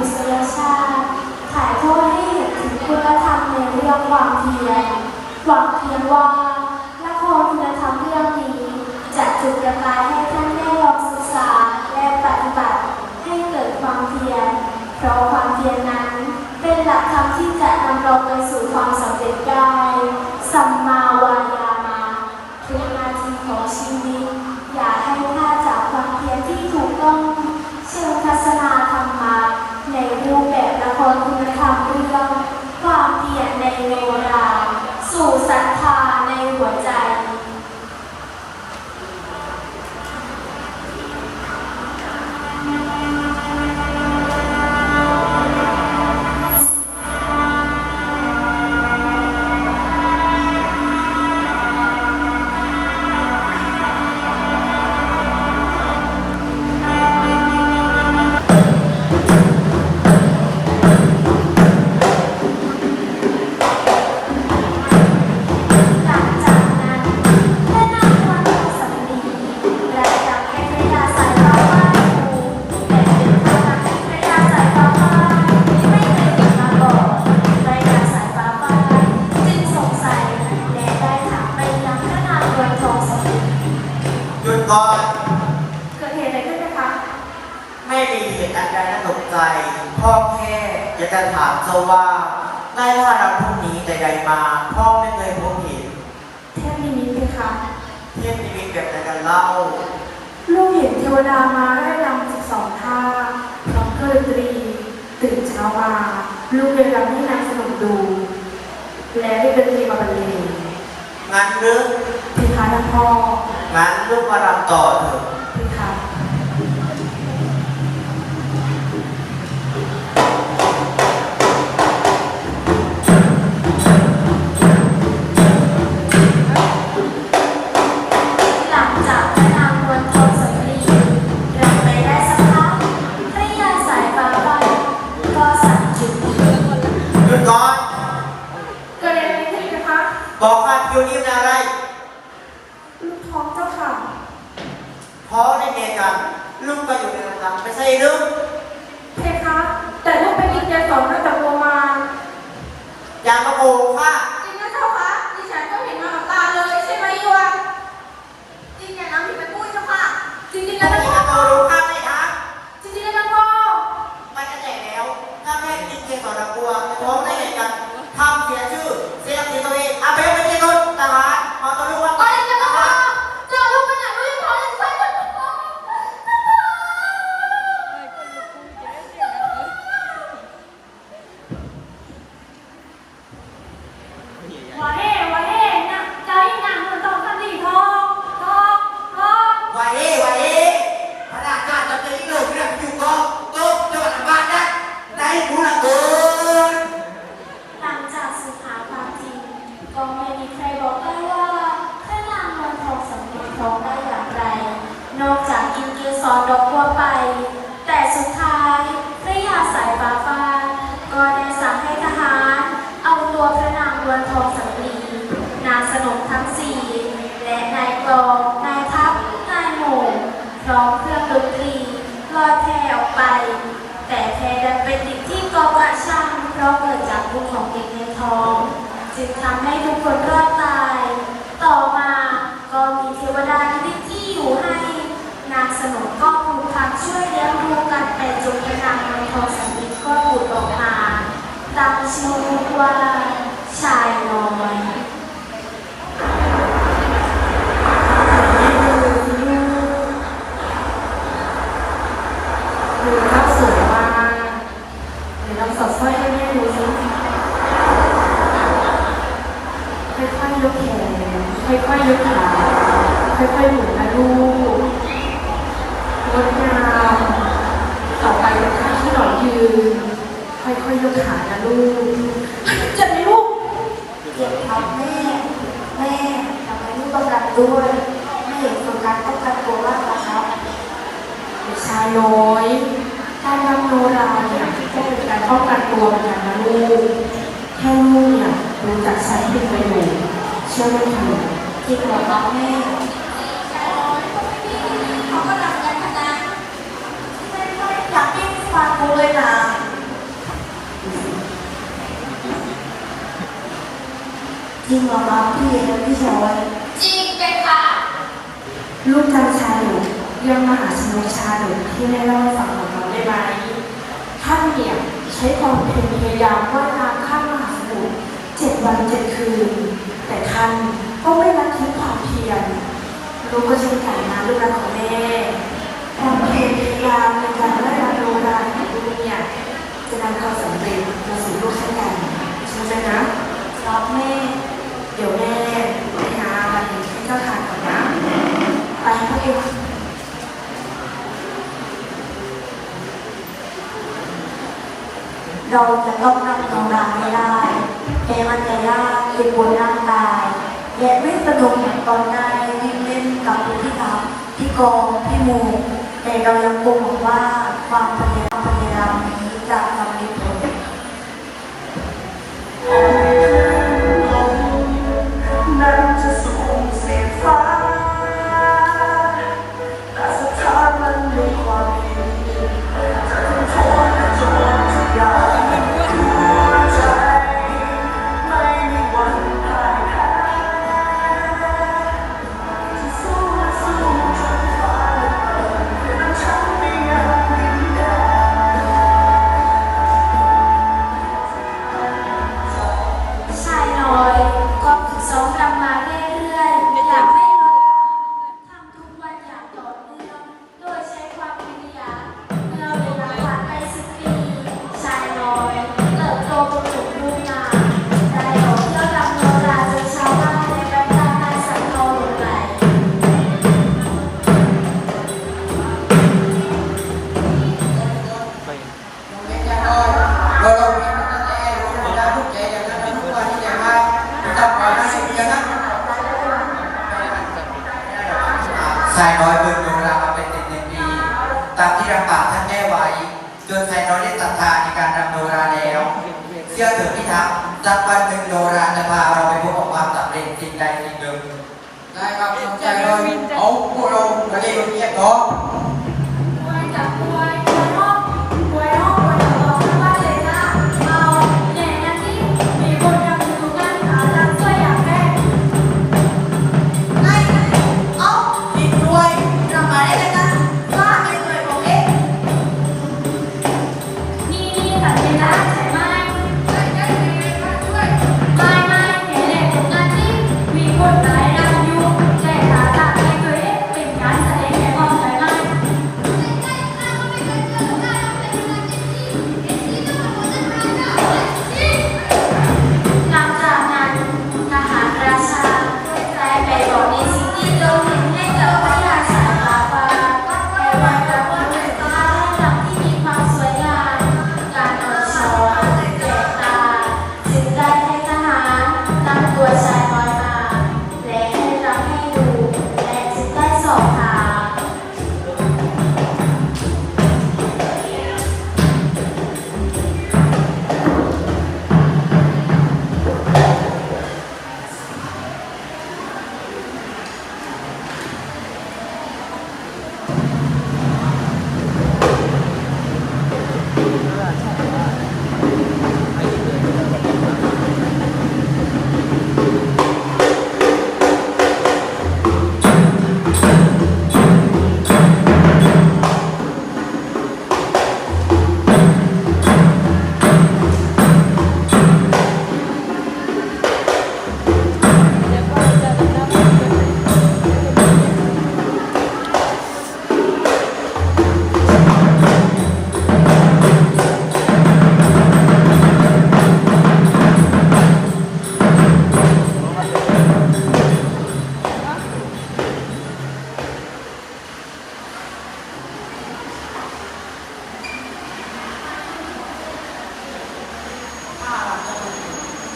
องมนุษยชาติถ่ายทอดให้เห็นถึงคุณธรรมในเรื่องความเพียรหวังเพียงว่าละครคุณธรรมเรื่องนี้ จะจุดประกายให้ท่านได้ลองศึกษาและปฏิบัติให้เกิดความเพียรเพราะความเพียรนั้น เป็นหลักธรรมที่จะนำเราไปสู่ความสำเร็จได้สัมมาวายามาทุกนาทีของชีวิตอย่าให้พลาดจากความเพียรที่ถูกต้อง หยุดก่อนเกิดเหตุอะไรขึ้นนะคะ ไม่มีเหตุอันใดน่าตกใจ พ่อแค่อยากจะถามเจ้าว่าได้ล่ารับพรุ่งนี้ใดๆมา พ่อไม่เคยพบเห็นเทพนิมิตไหมคะเทียบนิมิตแบบใดกันเล่า ลูกเห็นเทวดามาได้รำสิบสองท่าพร้อมเครื่องดนตรี ตื่นเช้ามา ลูกเลยรำให้นางสนุกดู และได้ดนตรีมาบรรเลงงั้นหรือพิคาท่านพ่อ งั้นลูกมารำต่อเถอะพิคา ตั้งชื่อว่าชายน้อยดูภาพสวยมากเดี๋ยวลองสอดสร้อยให้แม่ดูสิค่อยๆยกแขนค่อยๆยกขาค่อยๆหมุนนะลูกงดงามต่อไปยกขาที่หน่อยยืน ค่อยๆยกขานะลูกเจ็บไหมลูกเจ็บครับแม่ แม่ทำไมลูกต้องรับด้วยไม่เห็นโฟกัสต้องการตัวมากหรอครับเด็กชายน้อยการรำโนราเนี่ยก็เป็นการป้องกันตัวเหมือนกันนะลูกให้ลูกเนี่ยรู้จักใช้ให้เป็นประโยชน์เชื่อไหมคะจริงเหรอครับแม่ เขาก็ทำกันขนาด ไม่ค่อยอยากให้ฟังกูเลยนะ จริงหรอบพี่และพี่ชอยจริงเป็นค่ะ ลูกจำชาดกเรื่องมหาชนกชาดกที่ได้เล่าให้ฟังของเราได้ไหมท่านเนี่ยใช้ความเพียรพยายามว่ายน้ำข้ามมหาสมุทรเจ็ดวันเจ็ดคืน แต่ท่านก็ไม่ละทิ้งความเพียรลูกก็เช่นกันนะลูกรักของแม่ความเพียรพยายามในการได้รับรู้ได้ของลูกเนี่ยจะนำความสำเร็จมาสู่ลูกเช่นกันใช่ไหมนะรับแม่ เดี๋ยวแม่ไปหาอะไรให้เจ้าทานก่อนนะ ไปพ่อเองเราจะต้องนั่งทำงานไม่ได้แต่มันจะยากเป็นบนร่างกายและไม่สนุกเหมือนตอนนาได้วิ่งเล่นกับพี่ครับพี่กองพี่หมูแต่เรายังคงหวังว่าความพยายามพยายามนี้จะสำเร็จผล สำเร็จสิ่งใดสิ่งหนึ่งได้ค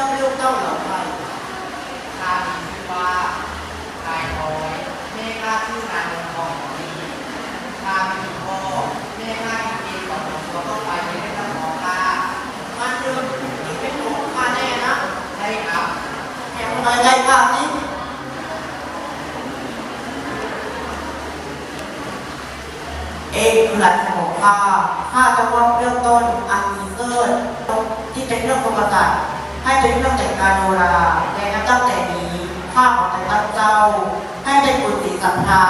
ย่อมลูกต้องหลงไปทางนี้ชื่อว่านายน้อยแม่ข้าชื่อนางนงทองของดีทางนี้คือพ่อแม่ข้าอินเดียของหลวงตัวต้องไปไม่ได้ต้องของข้ามาเรื่องที่เป็นของข้าแน่นะได้ครับแห่งไรได้าพนี้เอกหลักของข้าข้าจะว่าเรื่องต้นอันมีเกิดที่เป็นเรื่องปกติ ให้เป็นเรื่องแต่งการโนราแด่นับตั้งแต่นี้ ข้าขอแต่งตั้งเจ้า ให้เป็นกุศลศรัทธา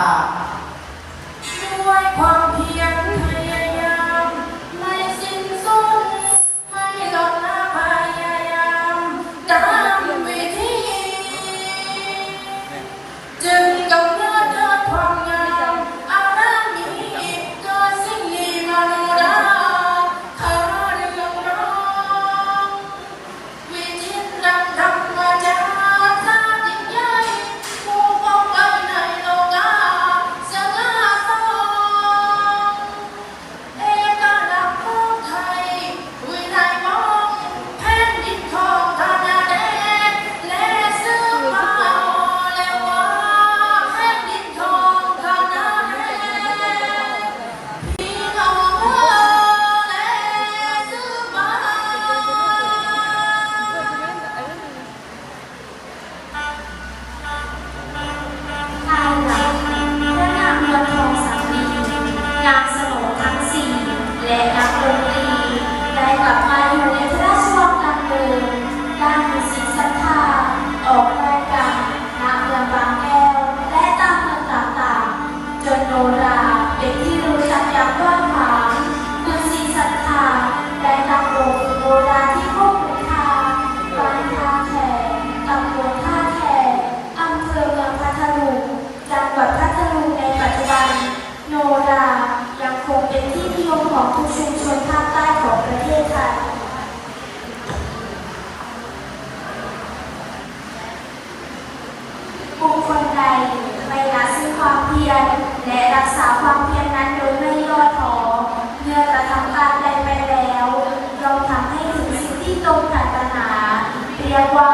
รียกว่า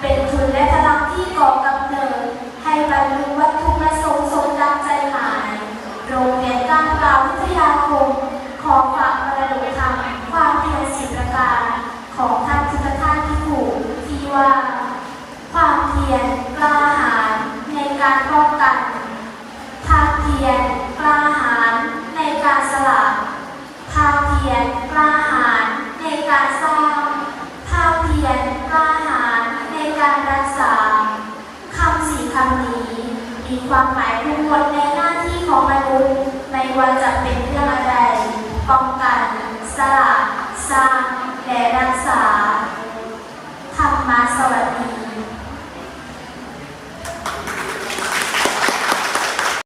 เป็นทุนและพลังที่ก่อกำเนิด ให้บรรลุวัตถุประสงค์สมดังใจหมาย โรงเรียนก้างกลาววิทยาคม ขอฝากมระดกธรรมความเพียรสิบประการ ของท่านพุทธทาสที่ถูกที่ว่า ความเพียรกล้าหาญในการป้องกันภาคเพียรกล้าหาญในการสละภาคเพียรกล้าหาญในการสร้างภาคเพียรกล้าหาญในการรักษาคำสี่คำนี้ มีความหมายทุกคนในหน้าที่ของมนุษย์ไม่ว่าจะเป็นเรื่องอะไรป้องกันสละสร้างและรักษาธรรมาสวัสดี